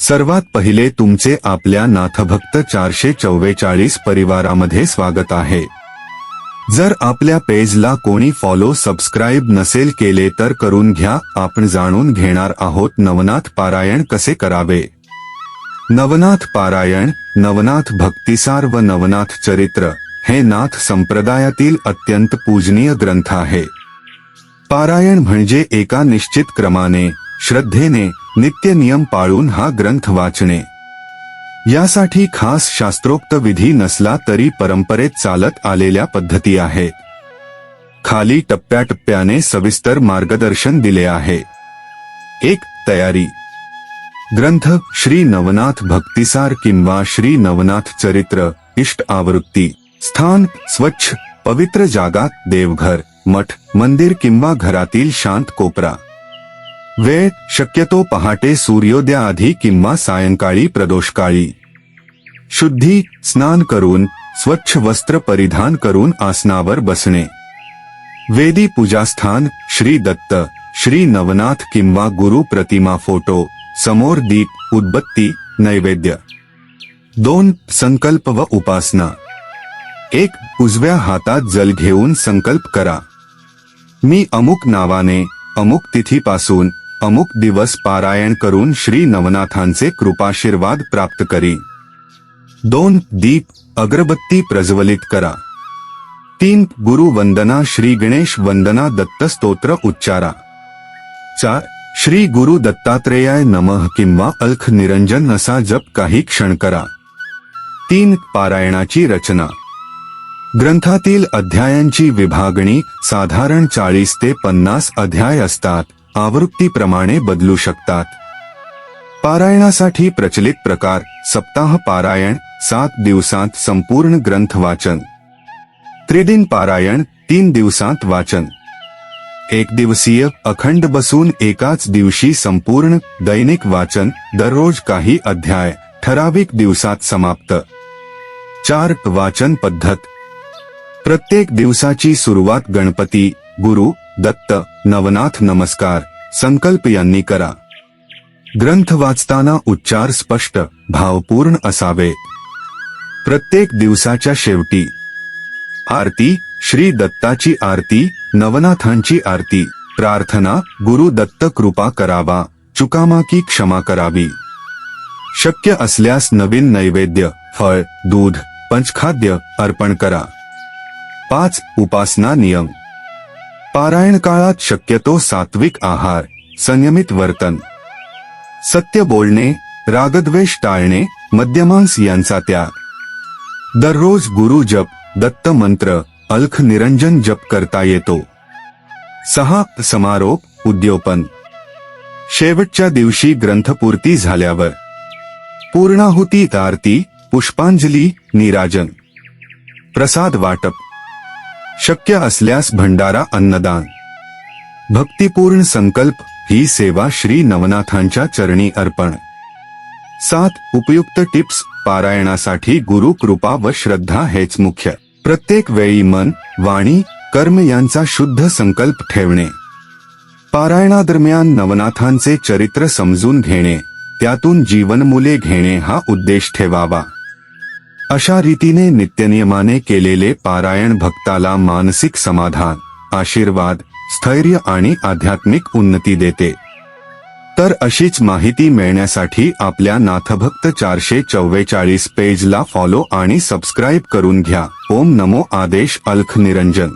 सर्वात पहिले तुमचे आपल्या नाथभक्त चारशे चव्वेचाळीस परिवारामध्ये स्वागत आहे. जर आपल्या पेजला कोणी फॉलो सबस्क्राईब नसेल केले तर करून घ्या आपण जाणून घेणार आहोत नवनाथ पारायण कसे करावे. नवनाथ पारायण नवनाथ भक्तिसार व नवनाथ चरित्र हे नाथ संप्रदायातील अत्यंत पूजनीय ग्रंथ आहे. पारायण म्हणजे एका निश्चित क्रमाने श्रद्धेने नित्य नियम पाळून हा ग्रंथ वाचणे. यासाठी खास शास्त्रोक्त विधी नसला तरी परंपरेत चालत आलेल्या पद्धती आहेत खाली टप्प्याटप्प्याने सविस्तर मार्गदर्शन दिले आहे. एक तयारी. ग्रंथ श्री नवनाथ भक्तिसार किंवा श्री नवनाथ चरित्र इष्ट आवृत्ती स्थान स्वच्छ पवित्र जागा देवघर मठ मंदिर किंवा घरातील शांत कोपरा. वेळ शक्यतो पहाटे सूर्योदयाआधी किंवा सायंकाळी प्रदोषकाळी. शुद्धी स्नान करून स्वच्छ वस्त्र परिधान करून आसनावर बसणे. वेदी पूजास्थान श्री दत्त श्री नवनाथ किंवा गुरु प्रतिमा फोटो समोर दीप उदबत्ती नैवेद्य. दोन संकल्प व उपासना. एक उजव्या हातात जल घेऊन संकल्प करा. मी अमुक नावाने अमुक तिथीपासून अमुक दिवस पारायण करून श्री नवनाथांचे कृपाशीर्वाद प्राप्त करी. दोन दीप अगरबत्ती प्रज्वलित करा. तीन गुरु वंदना श्री गणेश वंदना दत्त स्तोत्र उच्चारा. चार श्री गुरु दत्तात्रेयाय नमः किंवा अल्ख निरंजन असा जप काही क्षण करा. तीन पारायणाची रचना. ग्रंथातील अध्यायांची विभागणी साधारण चाळीस ते पन्नास अध्याय असतात. आवृत्तीप्रमाणे बदलू शकतात. पारायणासाठी प्रचलित प्रकार सप्ताह पारायण सात दिवसांत संपूर्ण ग्रंथ वाचन. त्रिदिन पारायण तीन दिवसांत वाचन. एक दिवसीय अखंड बसून एकाच दिवशी संपूर्ण दैनिक वाचन दररोज काही अध्याय ठराविक दिवसात समाप्त. चार वाचन पद्धत. प्रत्येक दिवसाची सुरुवात गणपती गुरु दत्त नवनाथ नमस्कार संकल्प यांनी करा. ग्रंथ वाचताना उच्चार स्पष्ट भावपूर्ण असावे. प्रत्येक दिवसाच्या शेवटी. आरती श्री दत्ताची आरती नवनाथांची आरती प्रार्थना गुरु दत्त कृपा करावा चुकामाकी क्षमा करावी. शक्य असल्यास नवीन नैवेद्य फळ दूध पंचखाद्य अर्पण करा. पाच उपासना नियम. पारायण काळात शक्यतो सात्विक आहार संयमित वर्तन. सत्य बोलणे रागद्वेष टाळणे मद्यमांस यांचा त्याग. दररोज गुरु जप दत्त मंत्र अल्ख निरंजन जप करता येतो. सहा समारोप उद्योपन. शेवटच्या दिवशी ग्रंथपूर्ती झाल्यावर. पूर्णाहुती आरती पुष्पांजली निराजन. प्रसाद वाटप. शक्य असल्यास भंडारा अन्नदान. भक्तिपूर्ण संकल्प ही सेवा श्री नवनाथांच्या चरणी अर्पण. सात उपयुक्त टिप्स पारायणासाठी गुरु कृपा व श्रद्धा हेच मुख्य. प्रत्येक वेळी मन वाणी कर्म यांचा शुद्ध संकल्प ठेवणे. पारायणादरम्यान नवनाथांचे चरित्र समजून घेणे. त्यातून जीवनमुले घेणे हा उद्देश ठेवावा. अशा रीतीने नित्यनियमाने केलेले पारायण भक्ताला मानसिक समाधान आशीर्वाद स्थैर्य आणि आध्यात्मिक उन्नती देते. तर अशीच माहिती मिळण्यासाठी आपल्या नाथभक्त चारशे चव्वेचाळीस पेजला फॉलो आणि सबस्क्राईब करून घ्या. ओम नमो आदेश अल्ख निरंजन.